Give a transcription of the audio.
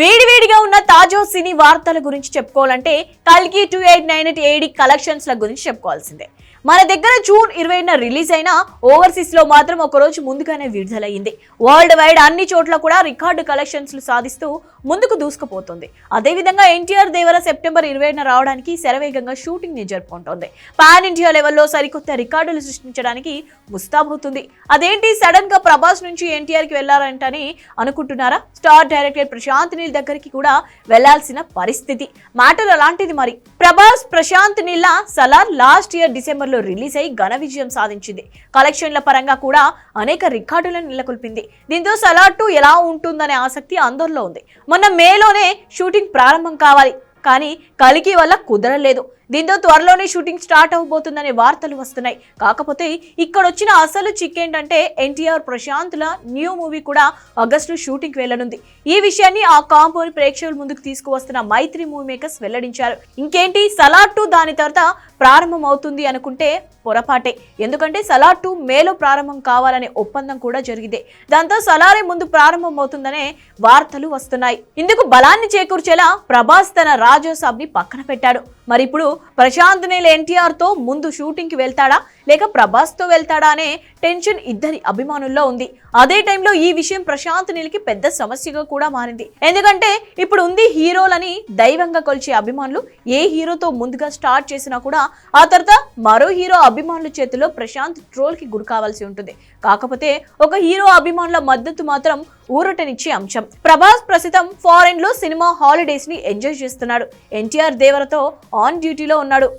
వేడివేడిగా ఉన్న తాజా సినీ వార్తల గురించి చెప్పుకోవాలంటే కల్కి two eight nine eight AD collections గురించి చెప్పుకోవాల్సిందే. మన దగ్గర జూన్ ఇరవైన రిలీజ్ అయిన ఓవర్సీస్లో మాత్రం ఒక రోజు ముందుగానే విడుదలయ్యింది. వరల్డ్ వైడ్ అన్ని చోట్ల కూడా రికార్డు కలెక్షన్స్ సాధిస్తూ ముందుకు దూసుకుపోతుంది. అదేవిధంగా ఎన్టీఆర్ దేవర సెప్టెంబర్ ఇరవైన రావడానికి శరవేగంగా షూటింగ్ని జరుపుకుంటోంది. పాన్ ఇండియా లెవెల్లో సరికొత్త రికార్డులు సృష్టించడానికి ముస్తాబవుతుంది. అదేంటి? సడన్గా ప్రభాస్ నుంచి ఎన్టీఆర్కి వెళ్ళారంటని అనుకుంటున్నారా? స్టార్ డైరెక్టర్ ప్రశాంత్ నీల్ దగ్గరికి కూడా వెళ్ళాల్సిన పరిస్థితి. మ్యాటర్ అలాంటిది మరి. Prabhas Prashanth Neel Salaar last year December థియేటర్లలో రిలీజ్ అయి ఘన విజయం సాధించింది. కలెక్షన్ల పరంగా కూడా అనేక రికార్డులను నెలకొల్పింది. దీంతో సలార్ టూ ఎలా ఉంటుందనే ఆసక్తి అందరిలో ఉంది. మొన్న మేలోనే షూటింగ్ ప్రారంభం కావాలి. కానీ కలికి వల్ల కుదరలేదు. దీంతో త్వరలోనే షూటింగ్ స్టార్ట్ అవబోతుందనే వార్తలు వస్తున్నాయి. కాకపోతే ఇక్కడ వచ్చిన అసలు చిక్ ఏంటంటే ఎన్టీఆర్ ప్రశాంత్ల న్యూ మూవీ కూడా ఆగస్టు షూటింగ్ వెళ్ళనుంది. ఈ విషయాన్ని ఆ కాంపోని ప్రేక్షకుల ముందుకు తీసుకువస్తున్న మైత్రి మూవీ మేకర్స్ వెల్లడించారు. ఇంకేంటి? సలాడ్ టూ దాని తర్వాత ప్రారంభం అవుతుంది అనుకుంటే పొరపాటే. ఎందుకంటే సలార్ టూ మేలో ప్రారంభం కావాలనే ఒప్పందం కూడా జరిగింది దాంతో సలారే ముందు ప్రారంభం అవుతుందనే వార్తలు వస్తున్నాయి. ఇందుకు బలాన్ని చేకూర్చేలా ప్రభాస్ తన రాజోసాబ్ని పక్కన పెట్టాడు. మరి ఇప్పుడు ప్రశాంత్ నీల్ ఎన్టీఆర్తో ముందు షూటింగ్కి వెళ్తాడా? లేక ప్రభాస్తో వెళ్తాడా అనే టెన్షన్ ఇద్దరి అభిమానుల్లో ఉంది. అదే టైంలో ఈ విషయం ప్రశాంత్ నీల్కి పెద్ద సమస్యగా కూడా మారింది. ఎందుకంటే ఇప్పుడు ఉంది హీరోలని దైవంగా కొలిచే అభిమానులు. ఏ హీరోతో ముందుగా స్టార్ట్ చేసినా కూడా ఆ తర్వాత మరో హీరో అభిమానుల చేతిలో ప్రశాంత్ ట్రోల్కి గురి కావాల్సి ఉంటుంది. కాకపోతే ఒక హీరో అభిమానుల మద్దతు మాత్రం ఊరటనిచ్చే అంశం. ప్రభాస్ ప్రస్తుతం ఫారెన్లో సినిమా హాలిడేస్ని ఎంజాయ్ చేస్తున్నాడు. ఎన్టీఆర్ దేవరతో ఆన్ డ్యూటీలో ఉన్నాడు.